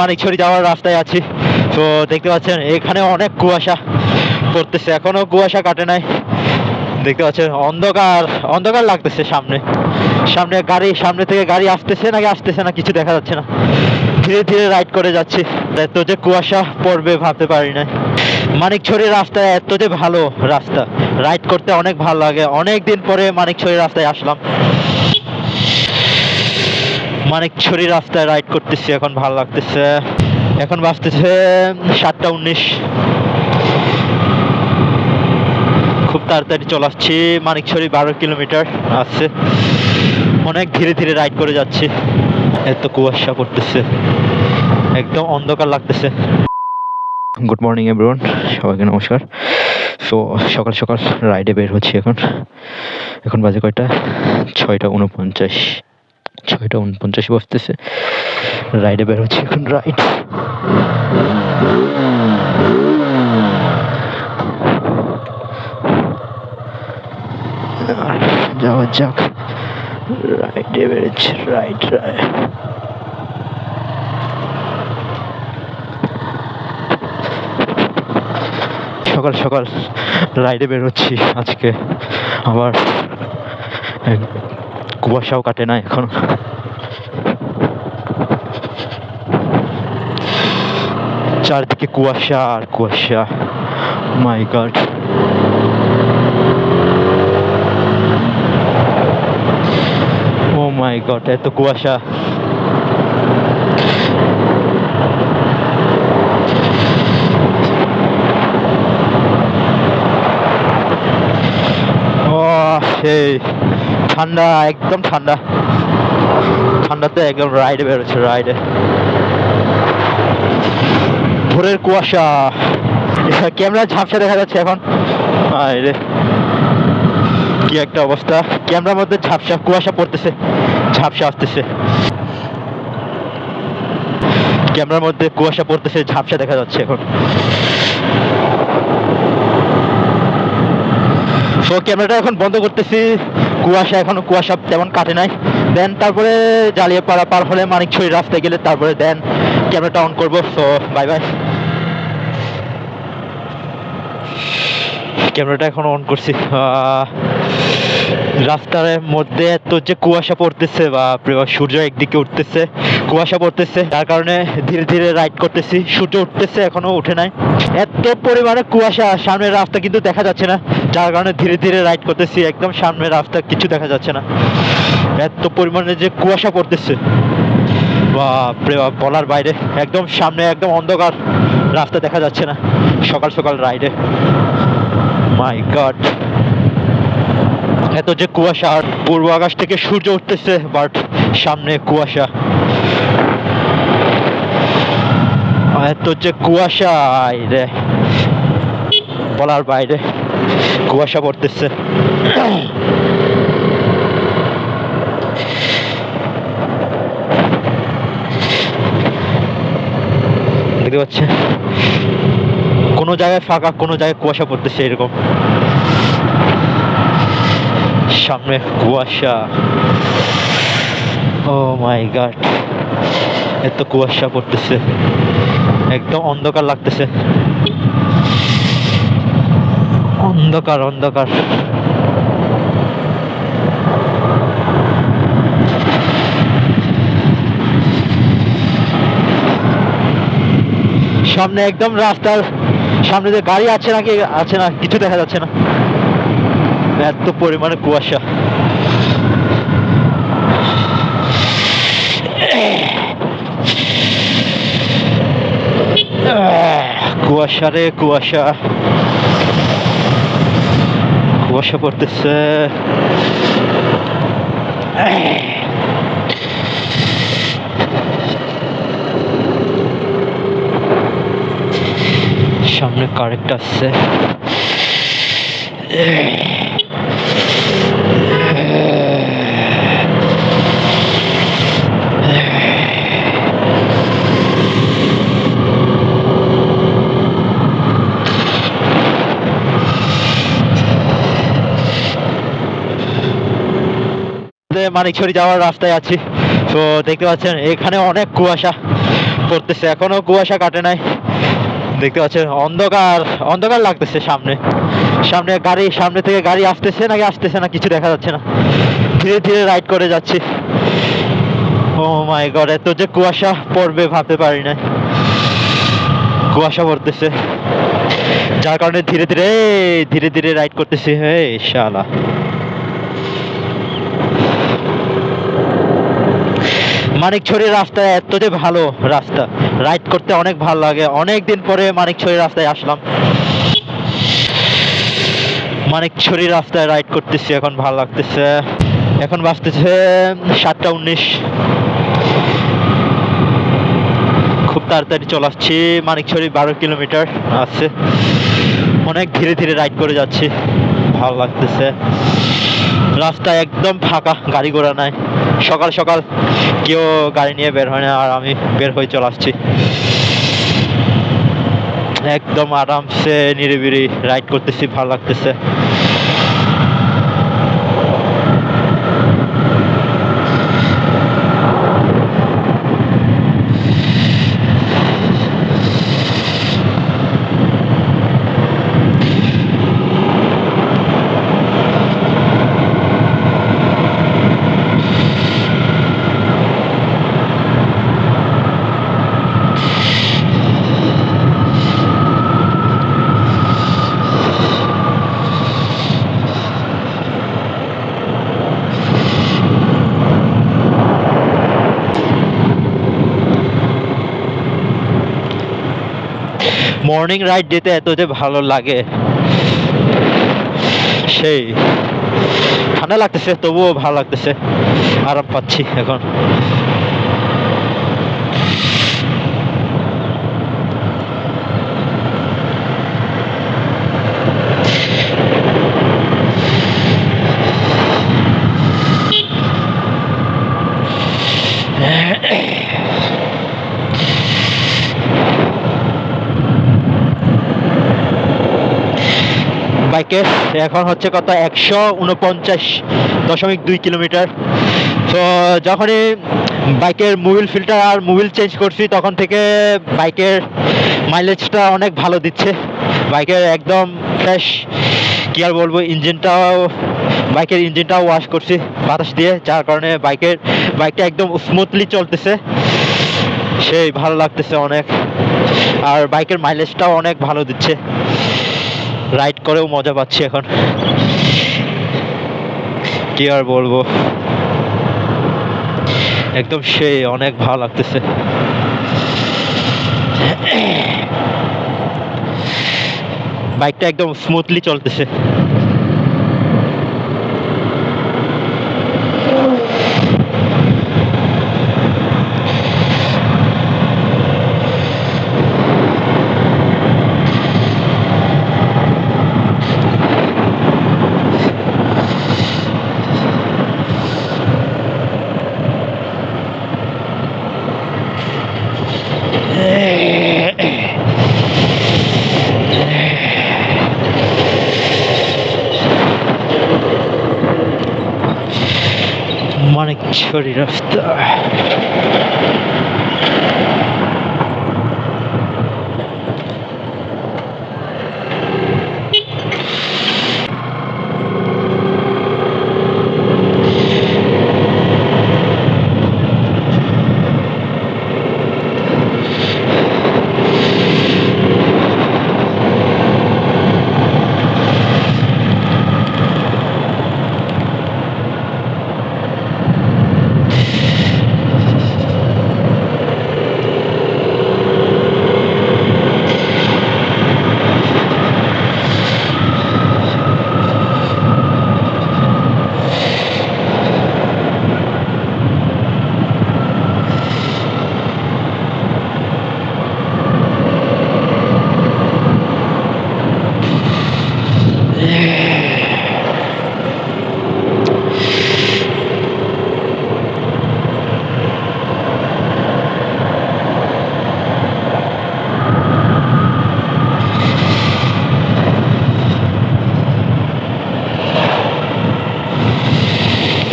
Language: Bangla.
মানিকছড়ি যাওয়ার রাস্তায় আছি। তো দেখতে পাচ্ছেন, এখানে অনেক কুয়াশা পড়তেছে। এখনও কুয়াশা কাটে নাই। দেখতে পাচ্ছেন, অন্ধকার অন্ধকার লাগতেছে সামনে। সামনে গাড়ি, সামনে থেকে গাড়ি আসতেছে নাকি আসতেছে না কিছু দেখা যাচ্ছে না। ধীরে ধীরে রাইড করে যাচ্ছি। এত যে কুয়াশা পড়বে ভাবতে পারি না মানিকছড়ি রাস্তায় এত যে ভালো রাস্তা। রাইড করতে অনেক ভালো লাগে। অনেক দিন পরে মানিকছড়ি রাস্তায় আসলাম। মানিকছড়ি রাস্তায় রাইড করতেছি, এখন ভালো লাগতেছে। এখন বাজতেছে সাতটা উনিশ। খুব তাড়াতাড়ি চলে আসছি মানিকছড়ি বারো কিলোমিটার আছে। অনেক ধীরে ধীরে রাইড করে যাচ্ছি। এত কুয়াশা পড়তেছে। একদম অন্ধকার লাগতেছে। গুড মর্নিং এভরিওয়ান সবাইকে নমস্কার। সো সকাল সকাল রাইডে বের হচ্ছি এখন। এখন বাজে কয়টা? ছয়টা উনপঞ্চাশ ছয়টা উনপঞ্চাশ বসতেছে রাইডে বের হচ্ছে এখন রাইড যাওয়া যাক। রাইডে বেরোচ্ছে রাইড রাইড সকাল সকাল। রাইডে বেরোচ্ছি আজকে। আবার কুয়াশাও কাটে না এখন। চারদিকে কুয়াশা আর কুয়াশা। মাই গড ও মাই গড এত কুয়াশা ও সেই ঠান্ডা, একদম ঠান্ডা। ঠান্ডাতে একদম রাইডে বেরোচ্ছে রাইডে ভোরের কুয়াশা। ক্যামেরা ঝাপসা দেখা যাচ্ছে এখন। কি একটা অবস্থা। ক্যামেরার মধ্যে ঝাপসা, কুয়াশা পড়তেছে। ঝাপসা আসতেছে। ক্যামেরার মধ্যে কুয়াশা পড়তেছে, ঝাপসা দেখা যাচ্ছে এখন। সো ক্যামেরাটা এখন বন্ধ করতেছি। কুয়াশা এখন, কুয়াশা তেমন কাটে নাই। দেন তারপরে জ্বালিয়ে পাড়া পার হলে মানিক ছড়ি রাস্তায় গেলে তারপরে দেন ক্যামেরাটা অন করব। সো বাই বাই ক্যামেরাটা এখন অন করছি। রাস্তার মধ্যে এত যে কুয়াশা পড়তেছে বা সূর্য একদিকে উঠতেছে, কুয়াশা পড়তেছে, যার কারণে ধীরে ধীরে রাইড করতেছি, সূর্য উঠতেছে, এখনও উঠে নাই। এত পরিমাণে কুয়াশা, সামনের রাস্তা কিন্তু দেখা যাচ্ছে না, যার কারণে ধীরে ধীরে রাইড করতেছি, একদম সামনের রাস্তা কিছু দেখা যাচ্ছে না। এত পরিমাণে যে কুয়াশা পড়তেছে বাপ, বলার বাইরে, একদম সামনে একদম অন্ধকার রাস্তা দেখা যাচ্ছে না, সকাল সকাল রাইডে মাই গড এত যে কুয়াশা, আর পূর্ব আকাশ থেকে সূর্য উঠতেছে বাট সামনে কুয়াশা। এত যে কুয়াশা বলার বাইরে কুয়াশা পড়তেছে। দেখতে পাচ্ছে কোনো জায়গায় ফাঁকা, কোনো জায়গায় কুয়াশা পড়তেছে এরকম। সামনে কুয়াশা। ও মাই গড এত কুয়াশা পড়তেছে। একদম অন্ধকার লাগতেছে। অন্ধকার অন্ধকার। সামনে একদম রাস্তার সামনে যে গাড়ি আছে নাকি, আছে না, কিছু দেখা যাচ্ছে না। এত পরিমাণে কুয়াশা। কুয়াশা রে কুয়াশা। কুয়াশা পড়তেছে। সামনে কারেক্ট আসছে। মানিকছড়ি যাওয়ার রাস্তায় আছি। তো দেখতে পাচ্ছেন, এখানে অনেক কুয়াশা পড়তেছে। এখনও কুয়াশা কাটে নাই। দেখতে পাচ্ছেন, অন্ধকার অন্ধকার লাগতেছে সামনে। সামনে গাড়ি, সামনে থেকে গাড়ি আসতেছে নাকি আসতেছে না কিছু দেখা যাচ্ছে না। ধীরে ধীরে রাইড করে যাচ্ছি। ও মাই গড এত যে কুয়াশা পড়বে ভাবতে পারি না কুয়াশা পড়তেছে। যার কারণে ধীরে ধীরে ধীরে ধীরে রাইড করতেছি। হে শালা। মানিকছড়ির রাস্তা এতটাই ভালো রাস্তা। রাইড করতে অনেক ভালো লাগে। অনেক দিন পরে মানিকছড়ি রাস্তায় আসলাম। মানিকছড়ি রাস্তায় রাইড করতেছি, এখন ভালো লাগতেছে। এখন বাজতেছে সাতটা উনিশ। খুব তাড়াতাড়ি চলে আসছি। মানিকছড়ি বারো কিলোমিটার আছে। অনেক ধীরে ধীরে রাইড করে যাচ্ছি। ভালো লাগতেছে। রাস্তা একদম ফাঁকা, গাড়ি ঘোড়া নাই। সকাল সকাল কেউ গাড়ি নিয়ে বের হয় না আর আমি বের হয়ে চলে আসছি। একদম আরামসে নিরিবিলি রাইড করতেছি, ভালো লাগতেছে। মর্নিং রাইড যেতে এত যে ভালো লাগে, সেই ঠান্ডা লাগতেছে, তবুও ভালো লাগতেছে, আরাম পাচ্ছি এখন। বাইকে এখন হচ্ছে কত? একশো উনপঞ্চাশ দশমিক দুই কিলোমিটার। তো যখনই বাইকের মোবিল ফিল্টার আর মোবিল চেঞ্জ করছি, তখন থেকে বাইকের মাইলেজটা অনেক ভালো দিচ্ছে। বাইকের একদম ফ্রেশ কি আর বলব ইঞ্জিনটাও বাইকের ইঞ্জিনটাও ওয়াশ করছি বাতাস দিয়ে, যার কারণে বাইকের, বাইকটা একদম স্মুথলি চলতেছে। সেই ভালো লাগতেছে অনেক। আর বাইকের মাইলেজটাও অনেক ভালো দিচ্ছে। রাইড করেও মজা পাচ্ছি এখন। কি আর বলব? একদম সে অনেক ভালো লাগতেছে। বাইকটা একদম স্মুথলি চলতেছে। short enough there.